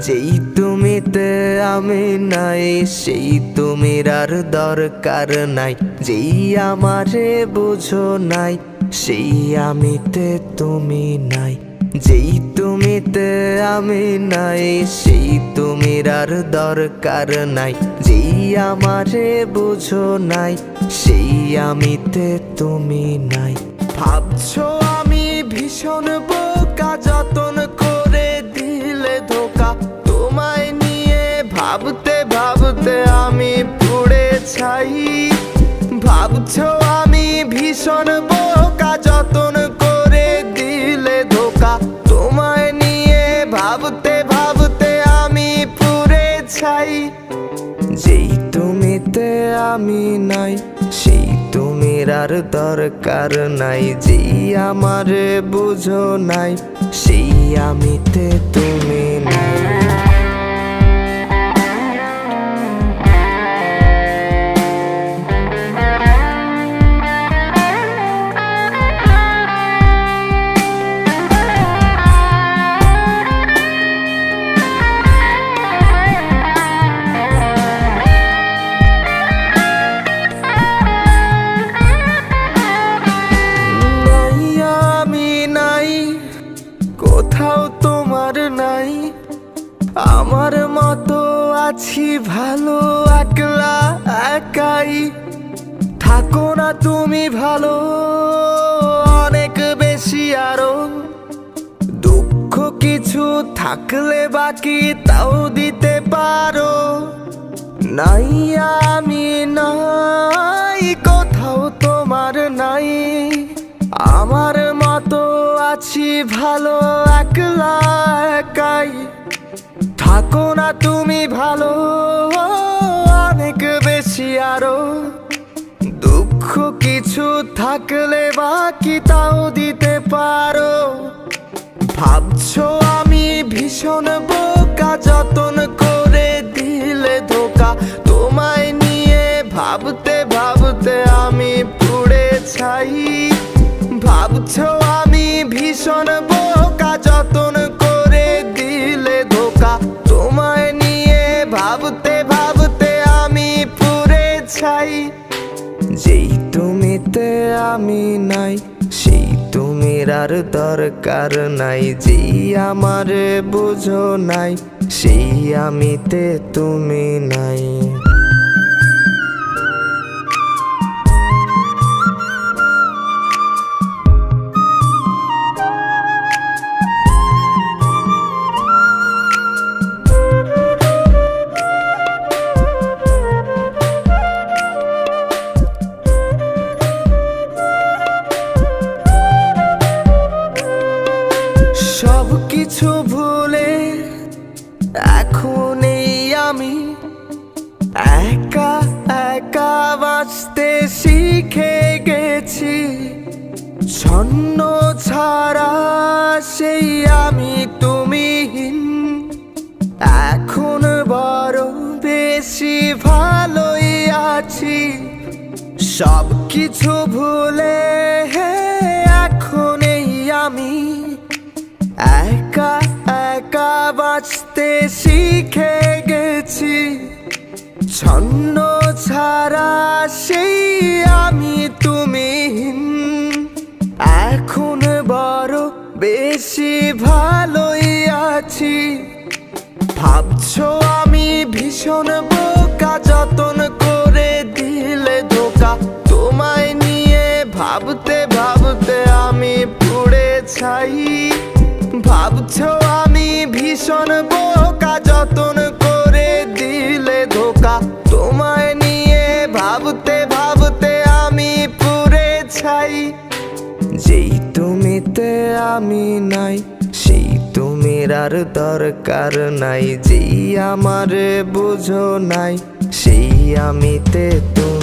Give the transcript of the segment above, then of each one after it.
যেই তুমিতে আমি নাই, সেই তুমির আর দরকার নাই। যেই আমারে বুঝো নাই, সেই আমিতে তুমি নাই। যেই তুমিতে আমি নাই, সেই তুমির আর দরকার নাই। যেই আমারে বুঝো নাই, সেই আমিতে তুমি নাই। ভাবছ আমি ভীষণ ভাবতে আমি পুড়ে ছাই। ভাবছ আমি ভীষণ বোকা, যতন করে দিলে ধোকা। তোমায় নিয়ে ভাবতে ভাবতে আমি পুড়ে ছাই। যেই তুমিতে আমি নাই, সেই তুমির আর দরকার নাই। যেই আমারে বুঝো নাই, সেই আমিতে তুমি নাই। একাই থাকো না তুমি ভালো, অনেক বেশি আরও। দুঃখ কিছু থাকলে বাকি তাও দিতে পারো। নাই আমি নাই, কোথাও তোমার নাই। আমার মতো আছি ভালো, একলা একাই। থাকো না তুমি ভালো অনেক বেশি আরও। দুঃখ কিছু থাকলে বাকি তাও দিতে পারো। ভাবছ আমি ভীষণ বোকা, যতন করে আমি নাই। সেই তুমির আর দরকার নাই। যে আমারে বুঝো নাই, সেই আমিতে তুমি নাই। কিছু ভুলে এখন এই আমি একা একা বাঁচতে শিখে গেছি। ছন্ন ছাড়া সেই আমি তুমিহীন। এখন বড় বেশি ভালোই আছি। সব কিছু ভুলে এখন এই আমি একা একা বাঁচতে শিখে গেছি। ছন্ন ছাড়া সেই আমি তুমি এখন বড় বেশি ভালোই আছি। ভাবছ ভাবছ আমি ভীষণ বোকা, যতন করে দিলে ধোকা। তোমায় নিয়ে ভাবতে ভাবতে আমি পুড়ে ছাই। যেই তুমিতে আমি নাই, সেই তুমির আর দরকার নাই। যেই আমারে বুঝো নাই, সেই আমিতে তুমি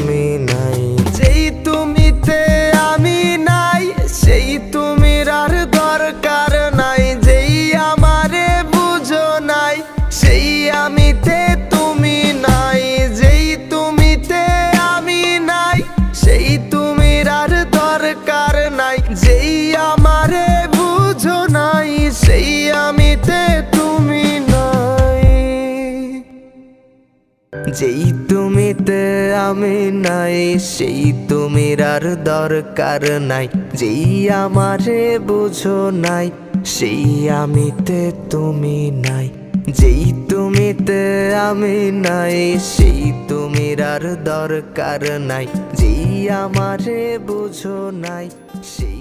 যেই তুমিতে আমি নাই, সেই তুমির আর দরকার নাই। যেই আমারে বুঝো নাই, সেই আমিতে তুমি নাই। যেই তুমিতে আমি নাই, সেই তুমির আর দরকার নাই। যেই আমারে বুঝো নাই, সেই